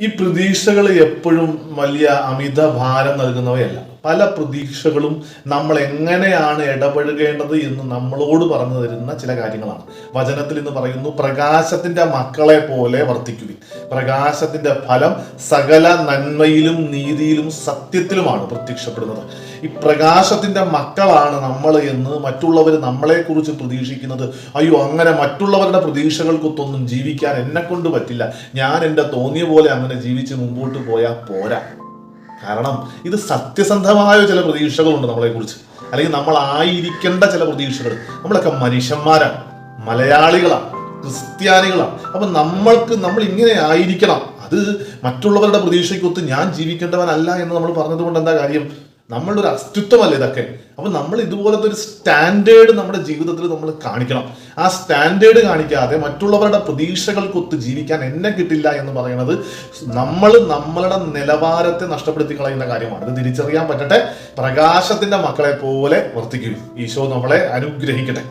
ഈ പ്രതീക്ഷകൾ എപ്പോഴും വലിയ അമിത ഭാരം നൽകുന്നവയല്ല. പല പ്രതീക്ഷകളും നമ്മൾ എങ്ങനെയാണ് ഇടപഴകേണ്ടത് എന്ന് നമ്മളോട് പറഞ്ഞു തരുന്ന ചില കാര്യങ്ങളാണ്. വചനത്തിൽ ഇന്ന് പറയുന്നു പ്രകാശത്തിന്റെ മക്കളെ പോലെ വർത്തിക്കുവിൻ. പ്രകാശത്തിന്റെ ഫലം സകല നന്മയിലും നീതിയിലും സത്യത്തിലുമാണ് പ്രത്യക്ഷപ്പെടുന്നത്. ഈ പ്രകാശത്തിന്റെ മക്കളാണ് നമ്മൾ എന്ന് മറ്റുള്ളവർ നമ്മളെക്കുറിച്ച് പ്രതീക്ഷിക്കുന്നത്. അയ്യോ അങ്ങനെ മറ്റുള്ളവരുടെ പ്രതീക്ഷകൾക്കൊത്തൊന്നും ജീവിക്കാൻ എന്നെ കൊണ്ട് പറ്റില്ല. ഞാൻ എന്റെ തോന്നിയ പോലെ അങ്ങനെ ജീവിച്ച് മുമ്പോട്ട് പോയാൽ പോരാ. കാരണം ഇത് സത്യസന്ധമായ ചില പ്രതീക്ഷകളുണ്ട് നമ്മളെക്കുറിച്ച്. അല്ലെങ്കിൽ നമ്മളായിരിക്കേണ്ട ചില പ്രതീക്ഷകൾ. നമ്മളൊക്കെ മനുഷ്യന്മാരാണ് മലയാളികളാണ് ക്രിസ്ത്യാനികളാണ്. അപ്പൊ നമ്മൾക്ക് നമ്മൾ ഇങ്ങനെ ആയിരിക്കണം. അത് മറ്റുള്ളവരുടെ പ്രതീക്ഷയ്ക്കൊത്ത് ഞാൻ ജീവിക്കേണ്ടവനല്ല എന്ന് നമ്മൾ പറഞ്ഞതുകൊണ്ട് എന്താ കാര്യം? നമ്മളുടെ ഒരു അസ്തിത്വമല്ല ഇതൊക്കെ? അപ്പൊ നമ്മൾ ഇതുപോലത്തെ ഒരു സ്റ്റാൻഡേർഡ് നമ്മുടെ ജീവിതത്തിൽ നമ്മൾ കാണിക്കണം. ആ സ്റ്റാൻഡേർഡ് കാണിക്കാതെ മറ്റുള്ളവരുടെ പ്രതീക്ഷകൾക്കൊത്ത് ജീവിക്കാൻ എന്നെ കിട്ടില്ല എന്ന് പറയുന്നത് നമ്മൾ നമ്മളുടെ നിലവാരത്തെ നഷ്ടപ്പെടുത്തി കളയുന്ന കാര്യമാണ്. ഇത് തിരിച്ചറിയാൻ പറ്റട്ടെ. പ്രകാശത്തിന്റെ മക്കളെ പോലെ വർത്തിക്കും. ഈശോ നമ്മളെ അനുഗ്രഹിക്കട്ടെ.